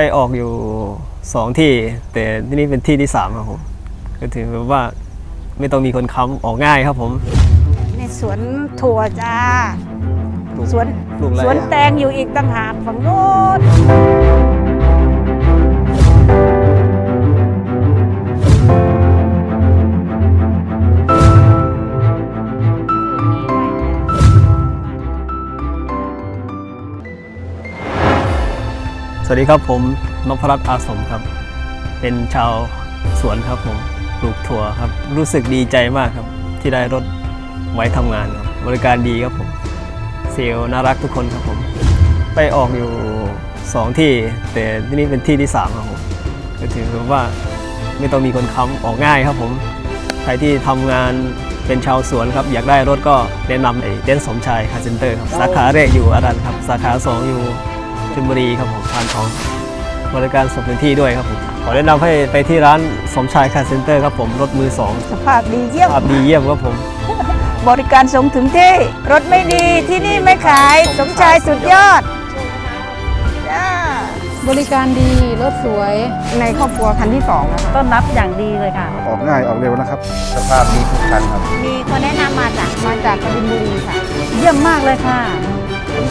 ไปออกอยู่สองที่ แต่ที่นี่เป็นที่ที่สามครับผมก็ถือว่าไม่ต้องมีคนค้ำออกง่ายครับผม ในสวนถั่วจ้าปลูกสวนปลูกอะไรสวนอะแตงอยู่อีกต่างหากฝั่งโน้น สวัสดีครับผมนพรัตน์อาสมครับ เป็นชาวสวนครับผมปลูกถั่วครับ รู้สึกดีใจมากครับ ที่ได้รถไว้ทำงานครับ บริการดีครับผม เซลล์น่ารักทุกคนครับผม ไปออกอยู่สองที่ แต่ที่นี่เป็นที่ที่สามครับผมก็ถือว่าไม่ต้องมีคนค้ำออกง่ายครับผม ใครที่ทำงานเป็นชาวสวนครับ อยากได้รถก็แนะนำไอ้เดนสมชายคาร์เซนเตอร์ครับ สาขาแรกอยู่อารันครับ สาขาสองอยู่ ลบุรีครับผมพานทองบริการส่งถึงที่ด้วยครับผมขอแนะนำให้ไปที่ร้านสมชายคาร์เซนเตอร์ครับผมรถมือสองสภาพดีเยี่ยมภาพดีเยี่ยมครับผม บริการส่งถึงที่ รถไม่ดีที่นี่ไม่ขาย สมชายสุดยอดจ้าบริการดีรถสวยในครอบครัวคันที่สองนะคะต้อนรับอย่างดีเลยค่ะ ออกง่ายออกเร็วนะครับ สภาพดีทุกคันครับ มีคนแนะนำมาจากมาจากกบินบุรีค่ะ เยี่ยมมากเลยค่ะสม